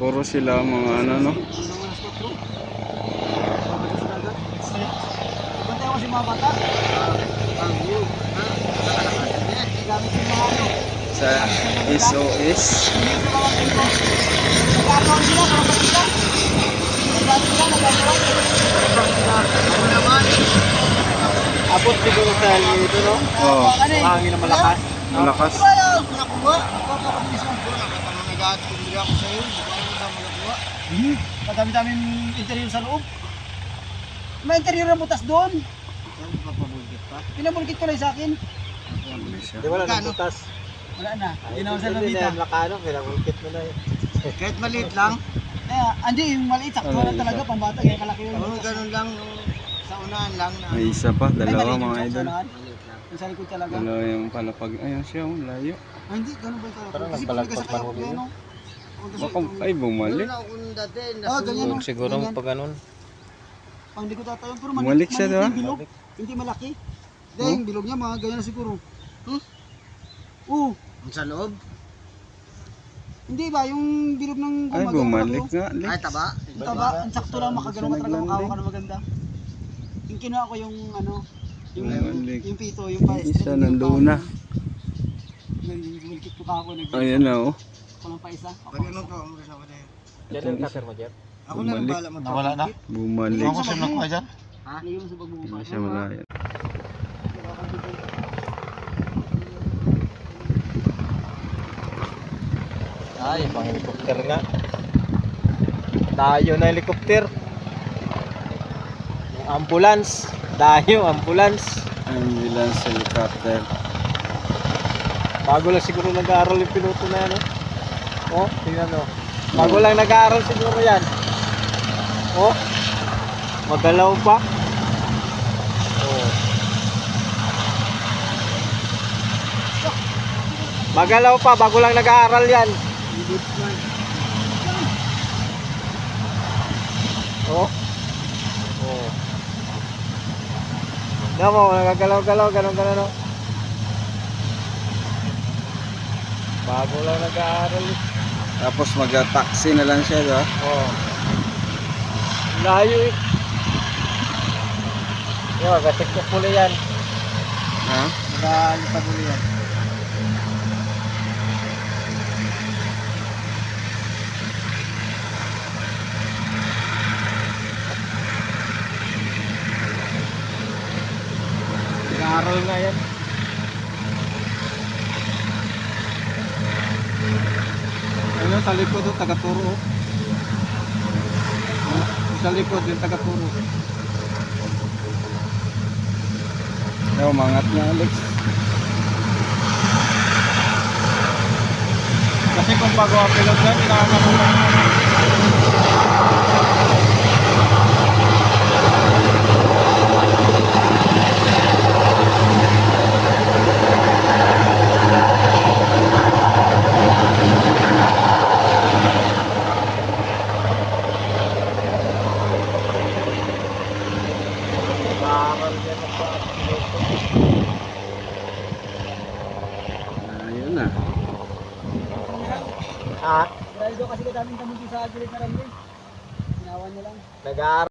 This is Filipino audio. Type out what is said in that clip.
Puro sila mga ano no. Sa SOS. Abot siguro sa dito, no? Ano eh? Hangin na malakas. malakas. Wala, nag-aat kung hindi ako sa'yo. Hindi ko alam saan. Hmm, madami-daming interior sa loob. May interior na butas doon. Saan papabulgit pa? Pinabulgit ko lang sa akin. Di wala Magkano? butas. Wala na. Hindi naman sa Hindi nabita. na nakano, pinamulkit mo na yun. Kahit maliit lang. Kaya, hindi, yung maliit, sakto Ano, lang isa? talaga, pambata, kaya kalaki yun. Oo, ganun lang, sa unahan lang. Na, May isa pa, Ay, dalawa mga idol. sa likod talaga. Dalawa yung palapag. Ayun siya, oh, layo. Ah, hindi, ganun ba yung kalaki? Parang nagpalagpas pa yan, yun. Baka, ito- ay bumalik. Ah, ganyan? Siguro Ganyan. pag ganun. Pang hindi ko tatayo, pero Bumalik maliit, siya, diba? Hindi malaki. Yung bilog niya, mga ganyan na siguro. Hmm? Oo. Sa loob? Hindi ba, yung bilog ng Ay, kumbaga, bumalik ano, nga. Ay, taba? Taba, ang sakto lang, makagano ka talaga, makawa ka na maganda. Yung kinuha ko yung ano, yung, Bumalik. yung pito, yung pa Isa nandoon na. Yung wilkit ko kako, nag Ayan na, oh. ko lang pa isa. Pag ano to, ang kasama na yun. Yan ang cutter mo, Jeff. Ako na lang bahala mo. Nawala na? Bumalik. Ako sino ko dyan? Ha? Lagyan mo sa pagbubaba. Hindi siya malaya. Ay, pang helicopter nga. Tayo na helicopter. Ambulance. Tayo, ambulance. Ambulance helicopter. Bago lang siguro nag-aaral yung piloto na yan, oh. Oh, tingnan mo. Bago lang nag-aaral siguro yan. Oh, magalaw pa. Oh. Magalaw pa, bago lang nag-aaral yan. Oh. Oh. Tignan mo, nagagalaw-galaw, ganun-ganun, oh. Bago lang nag-aaral. eh. Tapos mag-taxi na lang siya, diba? Oh. Layo eh. Yo, gatik ko puli yan. Ha? Nag-aalipad puli yan. Nag-aaral nga yan. Ayun, sa likod yung taga-turo. Sa likod yung taga-turo. Ayaw, mangat na, Alex. Kasi kung bago ang pilot yan, kailangan mo Nag-aaral yan ang piloto. Ayun na. Ah, Dahil doon kasi kadaming kamuti sa gilid na runway. Ginawa niya lang. nag-aaral.